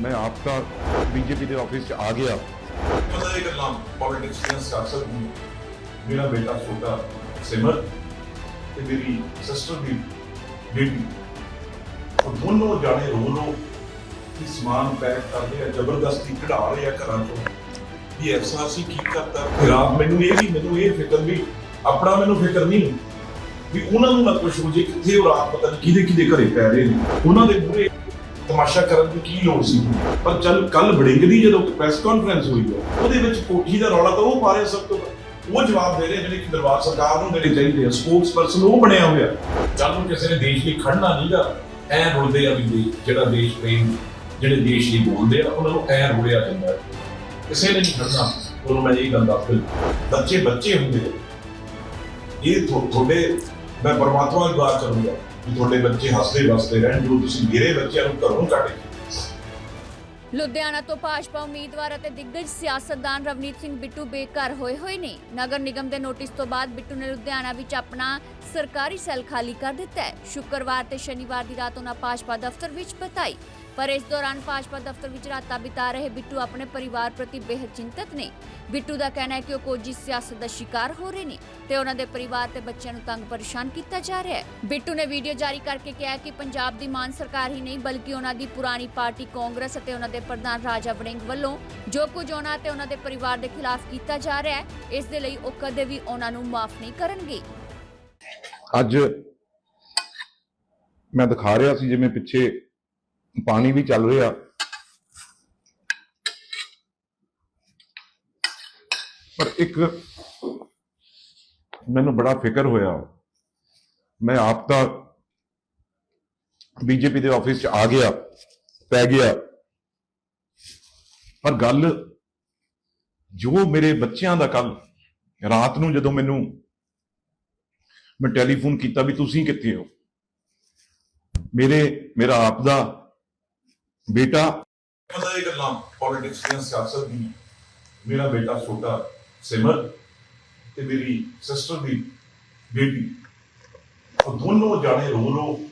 ਮੈਂ ਆਪ ਤਾਂ ਬੀਜੇਪੀ ਦੇ ਆਫਿਸ 'ਚ ਆ ਗਿਆ। ਪਤਾ ਇਹ ਗੱਲਾਂ ਪੋਲਿਟਿਕਸ ਦੀਆਂ ਸਿਆਸਤ ਦੀ ਮੇਰਾ ਬੇਟਾ ਛੋਟਾ ਸਿਮਰ ਤੇ ਮੇਰੀ ਸਿਸਟਰ ਦੀ ਬੇਟੀ। ਉਹ ਦੋਨੋਂ ਜਾਣੇ ਰੋ ਰੋ ਕਿ ਸਮਾਨ ਪੈਕ ਕਰਦੇ ਆ ਜ਼ਬਰਦਸਤੀ ਕਢਾ ਰਹੇ ਆ ਘਰਾਂ ਚੋਂ ਵੀ ਐਸਾ ਅਸੀਂ ਕੀ ਕਰਤਾ। ਫਿਰ ਆਪ ਮੈਨੂੰ ਇਹ ਵੀ, ਮੈਨੂੰ ਇਹ ਫਿਕਰ ਵੀ, ਆਪਣਾ ਮੈਨੂੰ ਫਿਕਰ ਨਹੀਂ। ਵੀ ਉਹਨਾਂ ਨੂੰ ਨਾ ਕੁਛ ਹੋ ਜੇ, ਕਿੱਥੇ ਉਹ ਰਾਤ ਪਤਾ ਨਹੀਂ ਕਿਹਦੇ ਕਿਹਦੇ ਘਰੇ ਪੈ ਰਹੇ ਨੇ। ਉਹਨਾਂ ਦੇ ਮੂਹਰੇ ਤਮਾਸ਼ਾ ਕਰਨ ਦੀ ਕੀ ਲੋੜ ਸੀ? ਪਰ ਚੱਲ ਕੱਲ ਬੜਿੰਗ ਦੀ ਜਦੋਂ ਪ੍ਰੈਸ ਕਾਨਫਰੰਸ ਹੋਈ ਹੈ, ਉਹਦੇ ਵਿੱਚ ਕੋਠੀ ਦਾ ਰੌਲਾ ਤਾਂ ਉਹ ਪਾ ਰਿਹਾ ਸਭ ਤੋਂ ਉਹ ਜਵਾਬ ਦੇ ਰਹੇ ਜਿਹੜੇ ਕਿ ਦਰਬਾਰ ਸਰਕਾਰ ਨੂੰ ਦੇਣੇ ਚਾਹੀਦੇ ਆ ਸਪੋਕਸ ਪਰਸਨ ਉਹ ਬਣਿਆ ਹੋਇਆ। ਚੱਲ ਨੂੰ ਕਿਸੇ ਨੇ ਦੇਸ਼ ਲਈ ਖੜਨਾ ਨਹੀਂਗਾ, ਐ ਰੁਲਦੇ ਆ ਵੀ ਜਿਹੜਾ ਦੇਸ਼ ਪ੍ਰੇਮ, ਜਿਹੜੇ ਦੇਸ਼ ਲਈ ਬੋਲਦੇ ਆ, ਉਹਨਾਂ ਨੂੰ ਐ ਰੁਲਿਆ ਜਾਂਦਾ ਕਿਸੇ ਨੇ ਨਹੀਂ ਖੜਨਾ ਉਹਨੂੰ ਮੈਂ ਇਹ ਗੱਲ ਦੱਸ ਬੱਚੇ ਬੱਚੇ ਹੁੰਦੇ ਇਹ ਤੁਹਾਡੇ ਮੈਂ ਪਰਮਾਤਮਾ ਨੂੰ ਦੁਆ ਕਰੂੰਗਾ। ਤੁਹਾਡੇ ਬੱਚੇ ਹੱਸਦੇ ਵਸਦੇ ਰਹਿਣ ਜੋ ਤੁਸੀਂ ਮੇਰੇ ਬੱਚਿਆਂ ਨੂੰ ਘਰੋਂ ਕੱਢ ਕੇ ਲੁਧਿਆਣਾ ਤੋਂ ਭਾਜਪਾ ਉਮੀਦਵਾਰ ਅਤੇ ਦਿੱਗਜ ਸਿਆਸਤਦਾਨ ਰਵਨੀਤ ਸਿੰਘ ਬਿੱਟੂ ਬੇਘਰ ਹੋਏ ਹੋਏ ਨੇ। ਨਗਰ ਨਿਗਮ ਦੇ ਨੋਟਿਸ ਤੋਂ ਬਾਅਦ ਬਿੱਟੂ ਨੇ ਲੁਧਿਆਣਾ ਵਿੱਚ ਆਪਣਾ ਸਰਕਾਰੀ ਸੈੱਲ ਖਾਲੀ ਕਰ ਦਿੱਤਾ ਹੈ। ਸ਼ੁੱਕਰਵਾਰ ਤੇ ਸ਼ਨੀਵਾਰ ਦੀ ਰਾਤ ਉਹਨਾਂ ਭਾਜਪਾ ਦਫ਼ਤਰ ਵਿੱਚ ਬਤਾਈ। ਪਰ ਇਸ ਦੌਰਾਨ ਭਾਜਪਾ ਦਫ਼ਤਰ ਵਿੱਚ ਰਾਤਾਂ ਬਿਤਾ ਰਹੇ ਬਿੱਟੂ ਆਪਣੇ ਪਰਿਵਾਰ ਪ੍ਰਤੀ ਬੇਹੱਦ ਚਿੰਤਤ ਨੇ। ਬਿੱਟੂ ਦਾ ਕਹਿਣਾ ਹੈ ਕਿ ਉਹ ਕੋਜੀ ਸਿਆਸਤ ਦਾ ਸ਼ਿਕਾਰ ਹੋ ਰਹੇ ਨੇ ਤੇ ਉਹਨਾਂ ਦੇ ਪਰਿਵਾਰ ਤੇ ਬੱਚਿਆਂ ਨੂੰ ਤੰਗ ਪਰੇਸ਼ਾਨ ਕੀਤਾ ਜਾ ਰਿਹਾ ਹੈ। ਬਿੱਟੂ ਨੇ ਵੀਡੀਓ ਜਾਰੀ ਕਰਕੇ ਕਿਹਾ ਕਿ ਪੰਜਾਬ ਦੀ ਮਾਨ ਸਰਕਾਰ ਹੀ ਨਹੀਂ, ਬਲਕਿ ਉਹਨਾਂ ਦੀ ਪੁਰਾਣੀ ਪਾਰਟੀ ਕਾਂਗਰਸ ਅਤੇ ਉਹਨਾਂ ਦੇ ਪ੍ਰਧਾਨ ਰਾਜਾ ਵੜਿੰਗ ਵੱਲੋਂ ਜੋ ਕੁਝ ਉਹਨਾਂ ਤੇ ਉਹਨਾਂ ਦੇ ਪਰਿਵਾਰ ਦੇ ਖਿਲਾਫ ਕੀਤਾ ਜਾ ਰਿਹਾ ਹੈ, ਇਸ ਦੇ ਲਈ ਉਹ ਕਦੇ ਵੀ ਉਹਨਾਂ ਨੂੰ ਮਾਫ ਨਹੀਂ ਕਰਨਗੇ। ਅੱਜ ਮੈਂ ਦਿਖਾ ਰਿਹਾ ਸੀ ਜਿਵੇਂ ਪਿੱਛੇ ਪਾਣੀ ਵੀ ਚੱਲ ਰਿਹਾ। ਪਰ ਇੱਕ ਮੈਨੂੰ ਬੜਾ ਫਿਕਰ ਹੋਇਆ। ਮੈਂ ਆਪ ਤਾਂ ਬੀਜੇਪੀ ਦੇ ਆਫਿਸ 'ਚ ਆ ਗਿਆ, ਪੈ ਗਿਆ। ਪਰ ਗੱਲ ਜੋ ਮੇਰੇ ਬੱਚਿਆਂ ਦਾ ਕੱਲ ਰਾਤ ਨੂੰ ਜਦੋਂ ਮੈਨੂੰ ਮੈਂ ਟੈਲੀਫੋਨ ਕੀਤਾ ਵੀ ਤੁਸੀਂ ਕਿੱਥੇ ਹੋ? ਮੇਰੇ, ਮੇਰਾ ਆਪ ਦਾ ਬੇਟਾ। ਪਤਾ ਇਹ ਗੱਲਾਂ ਪੋਲਿਟਿਕਸ ਦੀਆਂ ਸਿਆਸਤ ਦੀ। ਮੇਰਾ ਬੇਟਾ ਛੋਟਾ ਸਿਮਰ ਤੇ ਮੇਰੀ ਸਿਸਟਰ ਦੀ ਬੇਟੀ। ਉਹ ਦੋਨੋਂ ਜਾਣੇ ਰੋ ਰੋ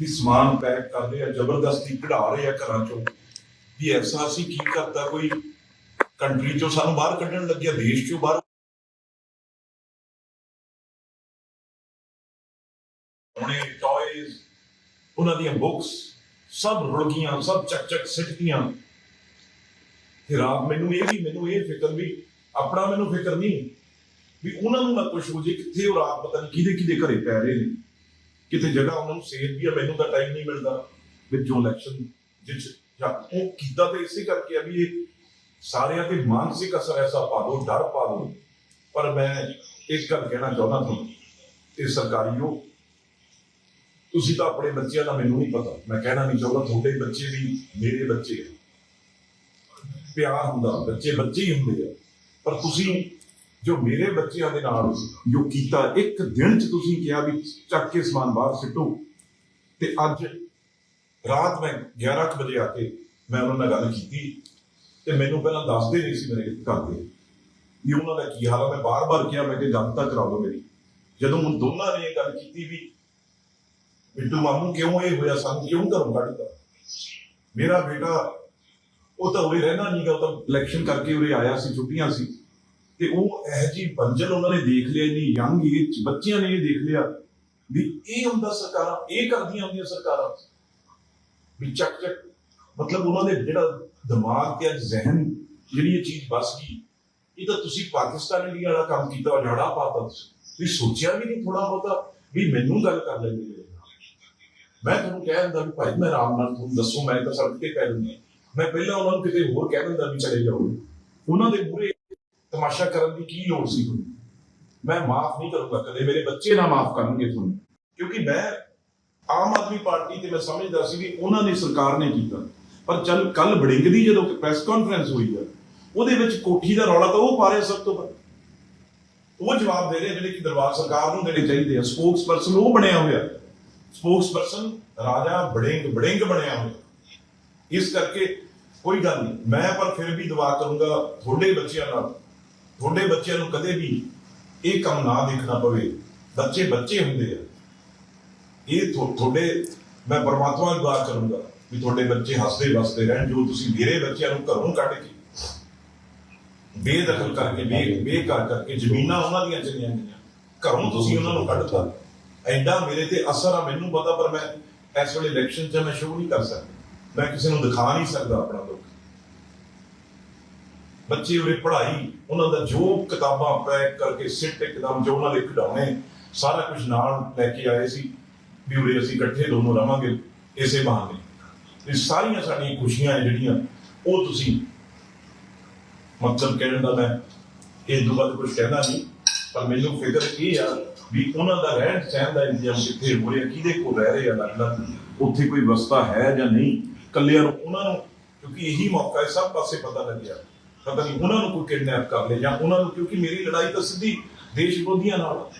ਵੀ ਸਮਾਨ ਪੈਕ ਕਰਦੇ ਆ, ਜ਼ਬਰਦਸਤੀ ਕਢਾ ਰਹੇ ਆ ਘਰਾਂ ਚੋਂ। ਵੀ ਐਸਾ ਅਸੀਂ ਕੀ ਕਰਤਾ, ਕੋਈ ਕੰਟਰੀ ਚੋਂ ਸਾਨੂੰ ਬਾਹਰ ਕੱਢਣ ਲੱਗਿਆ, ਦੇਸ਼ ਚੋਂ ਬਾਹਰ। ਉਹਨੇ ਟੌਇਜ਼ ਉਹਨਾਂ ਦੀਆਂ ਬੁੱਕਸ ਸਭ ਰੁੜ ਗਈਆਂ ਸਭ ਚੱਕ ਚੱਕ ਸਿੱਟੀਆਂ। ਫਿਰ ਆਪ ਮੈਨੂੰ ਇਹ ਵੀ, ਮੈਨੂੰ ਇਹ ਫਿਕਰ ਵੀ, ਆਪਣਾ ਮੈਨੂੰ ਫਿਕਰ ਨਹੀਂ ਵੀ ਉਹਨਾਂ ਨੂੰ ਨਾ ਕੁਛ ਹੋ ਜੇ ਕਿੱਥੇ ਉਹ ਰਾਤ ਪਤਾ ਨਹੀਂ ਕਿਹਦੇ ਕਿਹਦੇ ਘਰੇ ਪੈ ਰਹੇ ਨੇ। ਕਿਤੇ ਜਗ੍ਹਾ ਉਹਨਾਂ ਨੂੰ ਸੇਫ ਵੀ ਆ, ਮੈਨੂੰ ਤਾਂ ਟਾਈਮ ਨਹੀਂ ਮਿਲਦਾ। ਵਿੱਚੋਂ ਇਲੈਕਸ਼ਨ ਜਿਸ ਜਾਂ ਉਹ ਕੀਤਾ ਤੇ ਇਸੇ ਕਰਕੇ ਆ ਵੀ ਇਹ ਸਾਰਿਆਂ ਤੇ ਮਾਨਸਿਕ ਅਸਰ ਐਸਾ ਪਾ ਦੋ ਡਰ ਪਾ ਦੋ ਪਰ ਮੈਂ ਇੱਕ ਗੱਲ ਕਹਿਣਾ ਚਾਹੁੰਦਾ ਤੁਹਾਨੂੰ, ਇਹ ਸਰਕਾਰੀਓ ਤੁਸੀਂ ਤਾਂ ਆਪਣੇ ਬੱਚਿਆਂ ਦਾ ਮੈਨੂੰ ਨਹੀਂ ਪਤਾ। ਮੈਂ ਕਹਿਣਾ ਨਹੀਂ ਚਾਹੁੰਦਾ ਤੁਹਾਡੇ ਬੱਚੇ ਵੀ ਮੇਰੇ ਬੱਚੇ ਆ। ਪਿਆਰ ਹੁੰਦਾ, ਬੱਚੇ ਬੱਚੇ ਹੀ ਹੁੰਦੇ ਆ। ਪਰ ਤੁਸੀਂ ਜੋ ਮੇਰੇ ਬੱਚਿਆਂ ਦੇ ਨਾਲ ਜੋ ਕੀਤਾ, ਇੱਕ ਦਿਨ ਚ ਤੁਸੀਂ ਕਿਹਾ ਵੀ ਚੱਕ ਕੇ ਸਮਾਨ ਬਾਹਰ ਸਿੱਟੋ। ਤੇ ਅੱਜ ਰਾਤ ਮੈਂ 11 ਕੁ ਵਜੇ ਆ ਕੇ ਮੈਂ ਉਹਨਾਂ ਨਾਲ ਗੱਲ ਕੀਤੀ। ਤੇ ਮੈਨੂੰ ਪਹਿਲਾਂ ਦੱਸਦੇ ਨਹੀਂ ਸੀ ਮੇਰੇ ਘਰ ਦੇ। ਵੀ ਉਹਨਾਂ ਦਾ ਕੀ ਹਾਲ ਆ? ਮੈਂ ਬਾਰ-ਬਾਰ ਕਿਹਾ, ਮੈਂ ਕਿ ਜਨਤਾ ਕਰਾ ਦਿਓ ਮੇਰੀ। ਜਦੋਂ ਹੁਣ ਦੋਨਾਂ ਨੇ ਇਹ ਗੱਲ ਕੀਤੀ ਵੀ ਬਿੱਟੂ ਮਾਮੂ ਕਿਉਂ ਇਹ ਹੋਇਆ? ਸਾਨੂੰ ਕਿਉਂ ਘਰੋਂ ਕੱਢਤਾ ਮੇਰਾ ਬੇਟਾ, ਉਹ ਤਾਂ ਉਰੇ ਰਹਿਣਾ ਨਹੀਂ ਗਾ ਤਾਂ ਇਲੈਕਸ਼ਨ ਕਰਕੇ ਉਰੇ ਆਇਆ ਸੀ, ਛੁੱਟੀਆਂ ਸੀ। ਤੇ ਉਹ ਇਹ ਜੀ ਬੰਜਲ ਉਹਨਾਂ ਨੇ ਦੇਖ ਲਿਆ, ਇੰਨੀ ਯੰਗ ਏਜ ਬੱਚਿਆਂ ਨੇ ਇਹ ਦੇਖ ਲਿਆ ਵੀ ਇਹ ਹੁੰਦਾ ਸਰਕਾਰਾਂ, ਇਹ ਕਰਦੀਆਂ ਹੁੰਦੀਆਂ ਸਰਕਾਰਾਂ। ਵੀ ਚੱਕ ਚੱਕ, ਮਤਲਬ ਉਹਨਾਂ ਦੇ ਜਿਹੜਾ ਦਿਮਾਗ ਤੇ ਅੱਜ ਜ਼ਿਹਨ ਜਿਹੜੀ ਇਹ ਚੀਜ਼ ਬਸ ਗਈ, ਇਹ ਤਾਂ ਤੁਸੀਂ ਪਾਕਿਸਤਾਨ ਇੰਡੀਆ ਵਾਲਾ ਕੰਮ ਕੀਤਾ ਉਜਾੜਾ ਪਾਤਾ ਤੁਸੀਂ। ਤੁਸੀਂ ਸੋਚਿਆ ਵੀ ਨਹੀਂ ਥੋੜਾ ਬਹੁਤਾ ਵੀ ਮੈਨੂੰ ਗੱਲ ਕਰ ਲੈਂਦੇ ਮੈਂ ਤੁਹਾਨੂੰ ਕਹਿ ਦਿੰਦਾ ਵੀ ਭਾਈ ਮੈਂ ਆਰਾਮ ਨਾਲ ਤੁਹਾਨੂੰ ਦੱਸੋ, ਮੈਂ ਤਾਂ ਸਭ ਤੇ ਕਹਿ ਦਿੰਦਾ ਮੈਂ ਪਹਿਲਾਂ ਉਹਨਾਂ ਨੂੰ ਕਿਤੇ ਹੋਰ ਕਹਿ ਦਿੰਦਾ ਵੀ ਚਲੇ ਜਾਓ। ਉਹਨਾਂ ਦੇ ਮੂਹਰੇ ਤਮਾਸ਼ਾ ਕਰਨ ਦੀ ਕੀ ਲੋੜ ਸੀ ਤੁਹਾਨੂੰ? ਮੈਂ ਮਾਫ ਨਹੀਂ ਕਰੂੰਗਾ, ਕਦੇ ਮੇਰੇ ਬੱਚੇ ਨਾ ਮਾਫ ਕਰਨਗੇ ਤੁਹਾਨੂੰ। ਕਿਉਂਕਿ ਮੈਂ ਆਮ ਆਦਮੀ ਪਾਰਟੀ ਤੇ ਮੈਂ ਸਮਝਦਾ ਸੀ ਵੀ ਉਹਨਾਂ ਦੀ ਸਰਕਾਰ ਨੇ ਕੀਤਾ। ਪਰ ਚੱਲ ਕੱਲ ਬੜਿੰਗ ਦੀ ਜਦੋਂ ਪ੍ਰੈਸ ਕਾਨਫਰੰਸ ਹੋਈ ਆ, ਉਹਦੇ ਵਿੱਚ ਕੋਠੀ ਦਾ ਰੌਲਾ ਤਾਂ ਉਹ ਪਾ ਰਿਹਾ ਸਭ ਤੋਂ ਵੱਧ। ਉਹ ਜਵਾਬ ਦੇ ਰਹੇ ਜਿਹੜੇ ਕਿ ਦਰਬਾਰ ਸਰਕਾਰ ਨੂੰ ਦੇਣੇ ਚਾਹੀਦੇ ਆ ਸਪੋਕਸ ਪਰਸਨ ਉਹ ਬਣਿਆ ਹੋਇਆ। ਸਪੋਕਸ ਪਰਸਨ ਰਾਜਾ ਬੜਿੰਗ ਬੜਿੰਗ ਬਣਿਆ ਹੋਇਆ। ਇਸ ਕਰਕੇ ਕੋਈ ਗੱਲ ਨਹੀਂ। ਮੈਂ ਪਰ ਫਿਰ ਵੀ ਦੁਆ ਕਰੂੰਗਾ ਤੁਹਾਡੇ ਬੱਚਿਆਂ ਨਾਲ, ਤੁਹਾਡੇ ਬੱਚਿਆਂ ਨੂੰ ਕਦੇ ਵੀ ਇਹ ਕੰਮ ਨਾ ਦੇਖਣਾ ਪਵੇ। ਬੱਚੇ ਬੱਚੇ ਹੁੰਦੇ ਆ। ਇਹ ਤੁਹਾਡੇ, ਮੈਂ ਪਰਮਾਤਮਾ ਨੂੰ ਦੁਆ ਕਰੂੰਗਾ ਵੀ ਤੁਹਾਡੇ ਬੱਚੇ ਹੱਸਦੇ ਵਸਦੇ ਰਹਿਣ, ਜੋ ਤੁਸੀਂ ਮੇਰੇ ਬੱਚਿਆਂ ਨੂੰ ਘਰੋਂ ਕੱਢ ਕੇ ਬੇਦਖਲ ਕਰਕੇ, ਬੇ, ਬੇਕਾਰ ਕਰਕੇ ਜ਼ਮੀਨਾਂ ਉਹਨਾਂ ਦੀਆਂ ਚਲੀਆਂ ਗਈਆਂ। ਘਰੋਂ ਤੁਸੀਂ ਉਹਨਾਂ ਨੂੰ ਕੱਢਤਾ। ਐਡਾ ਮੇਰੇ ਤੇ ਅਸਰ ਆ, ਮੈਨੂੰ ਪਤਾ, ਪਰ ਮੈਂ ਇਸ ਵੇਲੇ ਇਲੈਕਸ਼ਨ 'ਚ ਮੈਂ ਸ਼ੋਅ ਨਹੀਂ ਕਰ ਸਕਦਾ। ਮੈਂ ਕਿਸੇ ਨੂੰ ਦਿਖਾ ਨਹੀਂ ਸਕਦਾ ਆਪਣਾ ਦੁੱਖ। ਬੱਚੇ ਉਰੇ ਪੜ੍ਹਾਈ, ਉਹਨਾਂ ਦਾ ਜੋ ਕਿਤਾਬਾਂ ਪੈਕ ਕਰਕੇ ਸਿੱਟ ਇੱਕਦਮ ਜੋ ਉਹਨਾਂ ਦੇ ਖਿਡੌਣੇ, ਸਾਰਾ ਕੁਝ ਨਾਲ ਲੈ ਕੇ ਆਏ ਸੀ ਵੀ ਉਰੇ ਅਸੀਂ ਇਕੱਠੇ ਦੋਨੋਂ ਰਵਾਂਗੇ, ਇਸੇ ਬਹਾਨੇ। ਇਹ ਸਾਰੀਆਂ ਸਾਡੀਆਂ ਖੁਸ਼ੀਆਂ ਹੈ ਜਿਹੜੀਆਂ, ਉਹ ਤੁਸੀਂ ਮਕਸਦ ਕਹਿਣ ਦਾ ਮੈਂ ਇਹ ਤੋਂ ਬਾਅਦ ਕੁਝ ਕਹਿਣਾ ਨਹੀਂ। ਤਾਂ ਮੈਨੂੰ ਫਿਕਰ ਇਹ ਆ ਵੀ ਉਹਨਾਂ ਦਾ ਰਹਿਣ ਸਹਿਣ ਦਾ ਇੰਤਜ਼ਾਮ ਕਿੱਥੇ ਹੋ ਰਿਹਾ, ਕਿਹਦੇ ਕੋਲ ਰਹਿ ਰਹੇ ਆ ਲੱਗਦਾ ਉੱਥੇ ਕੋਈ ਵਸਤਾ ਹੈ ਜਾਂ ਨਹੀਂ? ਕੱਲਿਆਂ ਨੂੰ, ਉਹਨਾਂ ਨੂੰ, ਕਿਉਂਕਿ ਇਹੀ ਮੌਕਾ ਹੈ, ਸਭ ਪਾਸੇ ਪਤਾ ਲੱਗਿਆ। ਪਤਾ ਨਹੀਂ ਉਹਨਾਂ ਨੂੰ ਕੋਈ ਕਿਡਨੈਪ ਕਰ ਲੇ ਜਾਂ ਉਹਨਾਂ ਨੂੰ, ਕਿਉਂਕਿ ਮੇਰੀ ਲੜਾਈ ਤਾਂ ਸਿੱਧੀ ਦੇਸ਼ ਵਿਰੋਧੀਆਂ ਨਾਲ।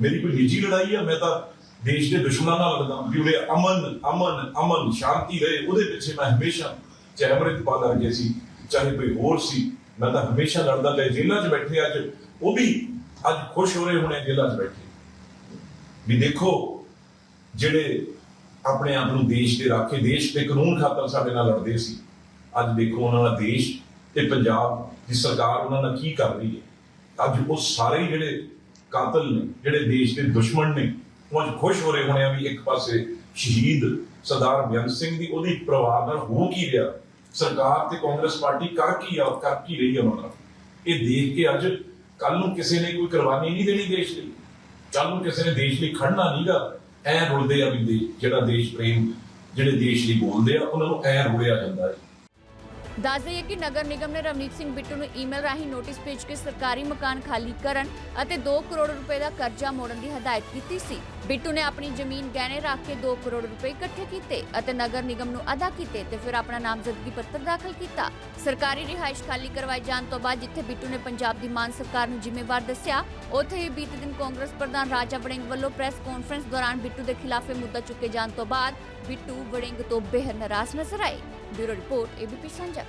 ਮੇਰੀ ਕੋਈ ਨਿੱਜੀ ਲੜਾਈ ਆ, ਮੈਂ ਤਾਂ ਦੇਸ਼ ਦੇ ਦੁਸ਼ਮਣਾਂ ਨਾਲ ਲੜਦਾ ਵੀ ਉਹਦੇ ਅਮਨ ਅਮਨ ਅਮਨ, ਸ਼ਾਂਤੀ ਰਹੇ, ਉਹਦੇ ਪਿੱਛੇ ਮੈਂ ਹਮੇਸ਼ਾ ਚਾਹੇ ਅੰਮ੍ਰਿਤਪਾਲ ਵਰਗੇ ਸੀ, ਚਾਹੇ ਕੋਈ ਹੋਰ ਸੀ, ਮੈਂ ਤਾਂ ਹਮੇਸ਼ਾ ਲੜਦਾ ਤੇ ਜੇਲ੍ਹਾਂ 'ਚ ਬੈਠੇ ਅੱਜ, ਉਹ ਵੀ ਅੱਜ ਖੁਸ਼ ਹੋ ਰਹੇ ਹੋਣੇ ਜੇਲ੍ਹਾਂ 'ਚ ਬੈਠੇ। ਵੀ ਦੇਖੋ, ਜਿਹੜੇ ਆਪਣੇ ਆਪ ਨੂੰ ਦੇਸ਼ ਦੇ ਰਾਖੇ, ਦੇਸ਼ ਦੇ ਕਾਨੂੰਨ ਖਾਤਰ ਸਾਡੇ ਨਾਲ ਲੜਦੇ ਸੀ, ਅੱਜ ਦੇਖੋ ਉਹਨਾਂ ਦਾ ਦੇਸ਼ ਤੇ ਪੰਜਾਬ ਦੀ ਸਰਕਾਰ ਉਹਨਾਂ ਨਾਲ ਕੀ ਕਰ ਰਹੀ ਹੈ। ਅੱਜ ਉਹ ਸਾਰੇ ਜਿਹੜੇ ਕਾਤਲ ਨੇ, ਜਿਹੜੇ ਦੇਸ਼ ਦੇ ਦੁਸ਼ਮਣ ਨੇ, ਉਹ ਅੱਜ ਖੁਸ਼ ਹੋ ਰਹੇ ਹੋਣੇ ਆ ਵੀ ਇੱਕ ਪਾਸੇ ਸ਼ਹੀਦ ਸਰਦਾਰ ਬੇਅੰਤ ਸਿੰਘ ਦੀ ਉਹਦੀ ਪਰਿਵਾਰ ਨਾਲ ਹੋ ਕੀ ਰਿਹਾ। ਸਰਕਾਰ ਤੇ ਕਾਂਗਰਸ ਪਾਰਟੀ ਕਰ ਕੀ ਆ, ਕਰ ਕੀ ਰਹੀ ਆ ਉਹਨਾਂ ਨਾਲ। ਇਹ ਦੇਖ ਕੇ ਅੱਜ ਕੱਲ ਨੂੰ ਕਿਸੇ ਨੇ ਕੋਈ ਕੁਰਬਾਨੀ ਨਹੀਂ ਦੇਣੀ ਦੇਸ਼ ਲਈ। ਕੱਲ ਨੂੰ ਕਿਸੇ ਨੇ ਦੇਸ਼ ਲਈ ਖੜਨਾ ਨਹੀਂਗਾ। ਐ ਰੁਲਦੇ ਆ ਵੀ ਦੇ- ਜਿਹੜਾ ਦੇਸ਼ ਪ੍ਰੇਮ, ਜਿਹੜੇ ਦੇਸ਼ ਲਈ ਬੋਲਦੇ ਆ, ਉਹਨਾਂ ਨੂੰ ਐ ਰੁਲਿਆ ਜਾਂਦਾ ਹੈ। ਦੱਸ ਦਈਏ ਕਿ ਨਗਰ ਨਿਗਮ ਨੇ ਰਵਨੀਤ ਸਿੰਘ ਬਿੱਟੂ ਨੂੰ ਈਮੇਲ ਰਾਹੀਂ ਨੋਟਿਸ ਭੇਜ ਕੇ ਸਰਕਾਰੀ ਮਕਾਨ ਖਾਲੀ ਕਰਨ ਅਤੇ 2 ਕਰੋੜ ਰੁਪਏ ਦਾ ਕਰਜ਼ਾ ਮੋੜਨ ਦੀ ਹਦਾਇਤ ਕੀਤੀ ਸੀ। ਬਿੱਟੂ ਨੇ ਆਪਣੀ ਜ਼ਮੀਨ ਗਹਿਣੇ ਰੱਖ ਕੇ 2 ਕਰੋੜ ਰੁਪਏ ਇਕੱਠੇ ਕੀਤੇ ਅਤੇ ਨਗਰ ਨਿਗਮ ਨੂੰ ਅਦਾ ਕੀਤੇ ਤੇ ਫਿਰ ਆਪਣਾ ਨਾਮਜ਼ਦਗੀ ਪੱਤਰ ਦਾਖਲ ਕੀਤਾ। ਸਰਕਾਰੀ ਰਿਹਾਇਸ਼ ਖਾਲੀ ਕਰਵਾਏ ਜਾਣ ਤੋਂ ਬਾਅਦ ਜਿੱਥੇ ਬਿੱਟੂ ਨੇ ਪੰਜਾਬ ਦੀ ਮਾਨ ਸਰਕਾਰ ਨੂੰ ਜ਼ਿੰਮੇਵਾਰ ਦੱਸਿਆ, ਉੱਥੇ ਹੀ ਬੀਤੇ ਦਿਨ ਕਾਂਗਰਸ ਪ੍ਰਧਾਨ ਰਾਜਾ ਵੜਿੰਗ ਵੱਲੋਂ ਪ੍ਰੈਸ ਕਾਨਫਰੰਸ ਦੌਰਾਨ ਬਿੱਟੂ ਦੇ ਖਿਲਾਫ ਮੁੱਦਾ ਚੁੱਕੇ ਜਾਣ ਤੋਂ ਬਾਅਦ ਬਿੱਟੂ ਵੜਿੰਗ ਤੋਂ ਬੇਹੱਦ ਨਾਰਾਜ਼ ਨਜ਼ਰ ਆਏ। Bureau report ABP Sanjay